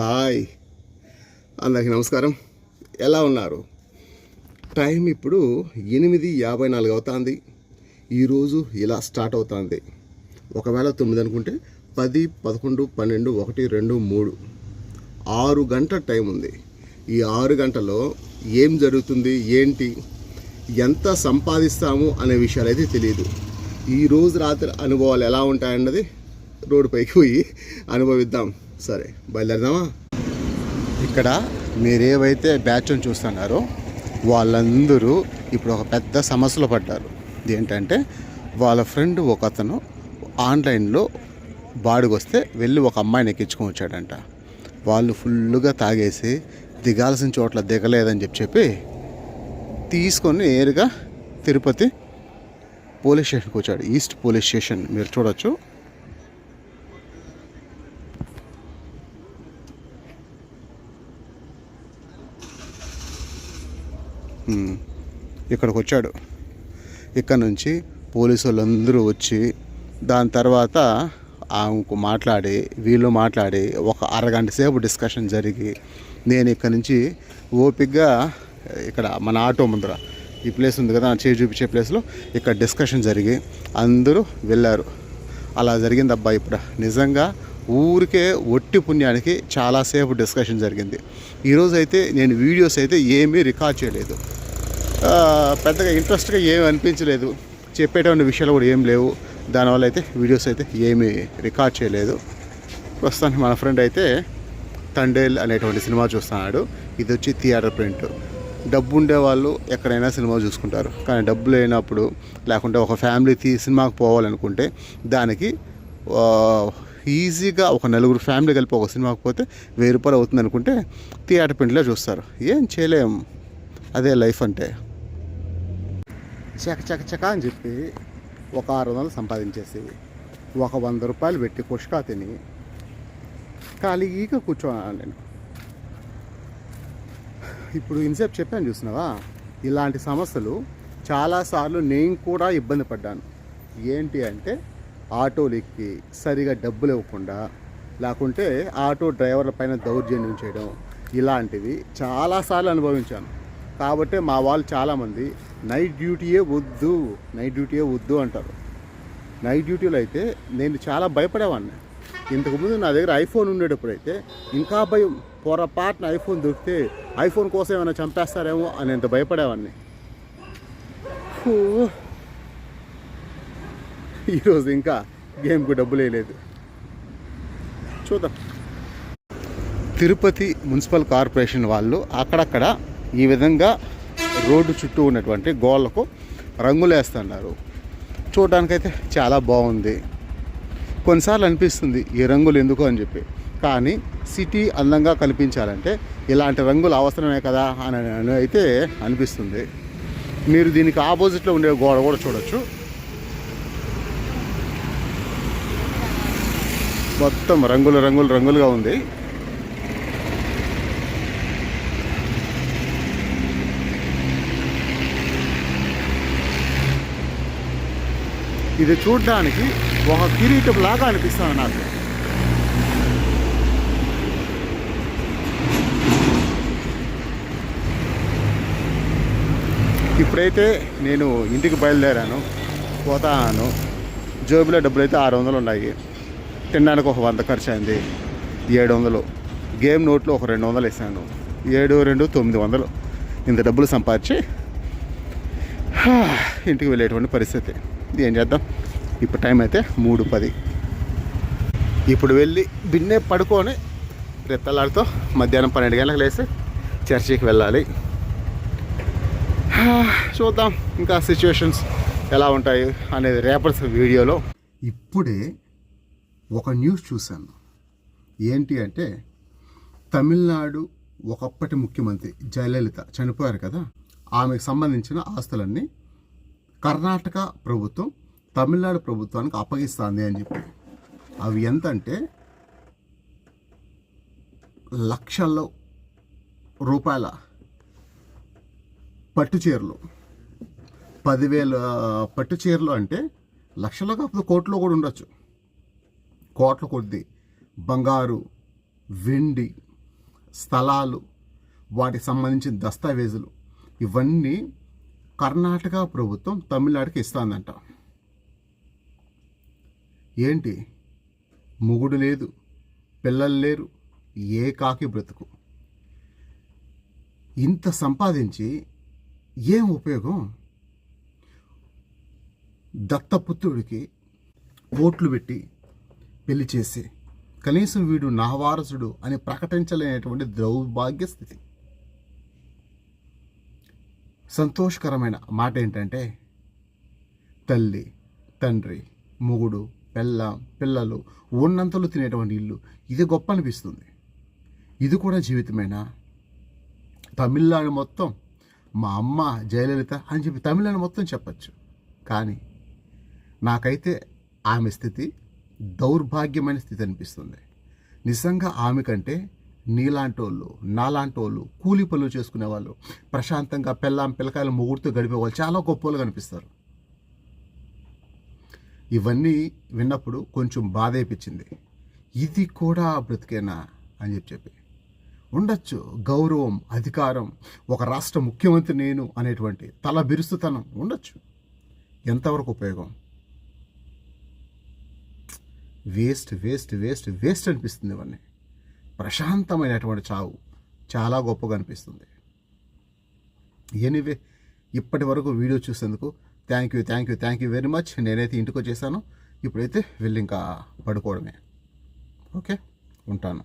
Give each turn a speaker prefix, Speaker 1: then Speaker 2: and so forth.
Speaker 1: Hi. అందరికీ నమస్కారం. ఎలా ఉన్నారు? టైం ఇప్పుడు ఎనిమిది యాభై నాలుగు అవుతుంది. ఈరోజు ఇలా స్టార్ట్ అవుతుంది. ఒకవేళ తొమ్మిది అనుకుంటే పది పదకొండు పన్నెండు ఒకటి రెండు మూడు. ఆరు గంటల టైం ఉంది. ఈ ఆరు గంటలో ఏం జరుగుతుంది? ఏంటి? ఎంత సంపాదిస్తాము అనే విషయాలు అయితే తెలియదు. ఈరోజు రాత్రి అనుభవాలు ఎలా ఉంటాయన్నది రోడ్డుపైకి పోయి అనుభవిద్దాం. సరే బయలుదేరదామా? ఇక్కడ మీరేవైతే బ్యాచ్ను చూస్తున్నారో వాళ్ళందరూ ఇప్పుడు ఒక పెద్ద సమస్యలో పడ్డారు. ఏంటంటే వాళ్ళ ఫ్రెండ్ ఒక అతను ఆన్లైన్లో బాడుగొస్తే వెళ్ళి ఒక అమ్మాయిని ఎక్కించుకొని వచ్చాడంట. వాళ్ళు ఫుల్గా తాగేసి దిగాల్సిన చోట్ల దిగలేదని చెప్పి చెప్పి తీసుకొని నేరుగా తిరుపతి పోలీస్ స్టేషన్కి వచ్చాడు. ఈస్ట్ పోలీస్ స్టేషన్ మీరు చూడొచ్చు. ఇక్కడికి వచ్చాడు ఇక్కడ నుంచి పోలీసు వాళ్ళందరూ వచ్చి దాని తర్వాత ఆమెకు మాట్లాడి వీళ్ళు మాట్లాడి ఒక అరగంట సేపు డిస్కషన్ జరిగి నేను ఇక్కడ నుంచి ఓపిక్గా ఇక్కడ మన ఆటో ముందర ఈ ప్లేస్ ఉంది కదా చేయి చూపించే ప్లేస్లో ఇక్కడ డిస్కషన్ జరిగి అందరూ వెళ్ళారు. అలా జరిగింది అబ్బా ఇప్పుడు. నిజంగా ఊరికే ఒట్టి పుణ్యానికి చాలాసేపు డిస్కషన్ జరిగింది. ఈరోజు అయితే నేను వీడియోస్ అయితే ఏమీ రికార్డ్ చేయలేదు. పెద్దగా ఇంట్రెస్ట్గా ఏమీ అనిపించలేదు. చెప్పేటువంటి విషయాలు కూడా ఏం లేవు. దానివల్ల అయితే వీడియోస్ అయితే ఏమీ రికార్డ్ చేయలేదు. ప్రస్తుతానికి మన ఫ్రెండ్ అయితే తండేల్ అనేటువంటి సినిమా చూస్తున్నాడు. ఇది వచ్చి థియేటర్ ప్రింట్ డబ్బు ఉండేవాళ్ళు ఎక్కడైనా సినిమా చూసుకుంటారు. కానీ డబ్బు లేనప్పుడు లేకుంటే ఒక ఫ్యామిలీ తీ సినిమాకి పోవాలనుకుంటే దానికి ఈజీగా ఒక నలుగురు ఫ్యామిలీ కలిపి ఒక సినిమాకి పోతే వెయ్యి రూపాయలు అవుతుంది అనుకుంటే థియేటర్ ప్రింట్లో చూస్తారు. ఏం చేయలేం. అదే లైఫ్ అంటే. చక చక చక అని చెప్పి ఒక ఆరు వందలు సంపాదించేసి ఒక వంద రూపాయలు పెట్టి కుష్కా తిని ఖాళీగా కూర్చోన్నాను నేను. ఇప్పుడు ఇన్సేపు చెప్పాను చూసినావా? ఇలాంటి సమస్యలు చాలాసార్లు నేను కూడా ఇబ్బంది పడ్డాను. ఏంటి అంటే ఆటోలు ఎక్కి సరిగా డబ్బులు ఇవ్వకుండా లేకుంటే ఆటో డ్రైవర్ల పైన దౌర్జన్యం చేయడం ఇలాంటివి చాలాసార్లు అనుభవించాను. కాబట్టి మా వాళ్ళు చాలామంది నైట్ డ్యూటీయే వద్దు నైట్ డ్యూటీయే వద్దు అంటారు. నైట్ డ్యూటీలో అయితే నేను చాలా భయపడేవాడిని ఇంతకుముందు నా దగ్గర ఐఫోన్ ఉండేటప్పుడు అయితే ఇంకా భయం పొరపాటున ఐఫోన్ దొరికితే ఐఫోన్ కోసం ఏమైనా చంపేస్తారేమో అని ఎంత భయపడేవాడిని ఈరోజు ఇంకా గేమ్కు డబ్బులు వేయలేదు చూద్దాం. తిరుపతి మున్సిపల్ కార్పొరేషన్ వాళ్ళు అక్కడక్కడ ఈ విధంగా రోడ్డు చుట్టూ ఉన్నటువంటి గోళ్ళకు రంగులు వేస్తున్నారు. చూడడానికైతే చాలా బాగుంది. కొన్నిసార్లు అనిపిస్తుంది ఈ రంగులు ఎందుకు? అని చెప్పి. కానీ సిటీ అందంగా కనిపించాలంటే ఇలాంటి రంగులు అవసరమే కదా అని అని అయితే అనిపిస్తుంది. మీరు దీనికి ఆపోజిట్లో ఉండే గోడ కూడా చూడొచ్చు. మొత్తం రంగులు రంగులు రంగులుగా ఉంది. ఇది చూడడానికి ఒక కిరీటం లాగా అనిపిస్తుంది నాకు. ఇప్పుడైతే నేను ఇంటికి బయలుదేరాను పోతాను. జేబులో డబ్బులు అయితే ఆరు వందలు ఉన్నాయి. తినడానికి ఒక వంద ఖర్చు అయింది ఏడు వందలు గేమ్ నోట్లో ఒక రెండు వందలు వేసాను. ఏడు రెండు తొమ్మిది వందలు. ఇంత డబ్బులు సంపాదించి ఇంటికి వెళ్ళేటువంటి పరిస్థితి. ఏం చేద్దాం? ఇప్పుడు టైం అయితే మూడు పది. ఇప్పుడు వెళ్ళి బిన్నే పడుకొని రెత్తలాడితో తెల్లారితో మధ్యాహ్నం పన్నెండు గంటలకు లేసి చర్చికి వెళ్ళాలి. చూద్దాం ఇంకా సిచ్యువేషన్స్ ఎలా ఉంటాయి అనేది రేపటి వీడియోలో. ఇప్పుడే ఒక న్యూస్ చూశాను. ఏంటి అంటే తమిళనాడు ఒకప్పటి ముఖ్యమంత్రి జయలలిత చనిపోయారు కదా ఆమెకు సంబంధించిన ఆస్తులన్నీ కర్ణాటక ప్రభుత్వం తమిళనాడు ప్రభుత్వానికి అప్పగిస్తుంది అని చెప్పి. అవి ఎంత అంటే లక్షల్లో రూపాయల పట్టు చీరలు. పదివేల పట్టు చీరలు అంటే లక్షల్లో కాకపోతే కోట్లో కూడా ఉండొచ్చు. కోట్ల కొద్ది బంగారు వెండి స్థలాలు వాటికి సంబంధించిన దస్తావేజులు. ఇవన్నీ కర్ణాటక ప్రభుత్వం తమిళనాడుకి ఇస్తుందంట. ఏంటి? మొగుడు లేదు పిల్లలు లేరు ఏ కాకి బ్రతుకు? ఇంత సంపాదించి ఏం ఉపయోగం? దత్తపుత్రుడికి ఓట్లు పెట్టి పెళ్ళి చేసి కనీసం వీడు నా వారసుడు అని ప్రకటించలేనటువంటి దౌర్భాగ్య స్థితి సంతోషకరమైన మాట ఏంటంటే తల్లి తండ్రి మొగుడు పెళ్ళ పిల్లలు ఉన్నంతలో తినేటువంటి ఇల్లు. ఇది గొప్ప అనిపిస్తుంది ఇది కూడా జీవితమేనా? తమిళనాడు మొత్తం మా అమ్మ జయలలిత అని చెప్పి తమిళనాడు మొత్తం చెప్పచ్చు. కానీ నాకైతే ఆమె స్థితి దౌర్భాగ్యమైన స్థితి అనిపిస్తుంది. నిజంగా ఆమె కంటే నీలాంటోళ్ళు నాలాంటోళ్ళు కూలి పనులు చేసుకునే వాళ్ళు ప్రశాంతంగా పెళ్ళాం పిల్లకాయలు మొగుడుతూ గడిపే వాళ్ళు చాలా గొప్పలు కనిపిస్తారు. ఇవన్నీ విన్నప్పుడు కొంచెం బాధ అనిపించింది ఇది కూడా బ్రతికేనా అని చెప్పి చెప్పి. ఉండొచ్చు గౌరవం అధికారం ఒక రాష్ట్ర ముఖ్యమంత్రి నేను అనేటువంటి తల బిరుస్తుతనం ఉండొచ్చు. ఎంతవరకు ఉపయోగం? వేస్ట్ వేస్ట్ వేస్ట్ వేస్ట్ అనిపిస్తుంది ఇవన్నీ. ప్రశాంతమైనటువంటి చావు చాలా గొప్పగా అనిపిస్తుంది. ఎనీవే ఇప్పటి వరకు వీడియో చూసేందుకు thank you thank you thank you very much నేనైతే ఇంటికి వచ్చేసాను. ఇప్పుడైతే వెళ్ళి ఇంకా పడుకోవడమే. ఓకే? ఉంటాను.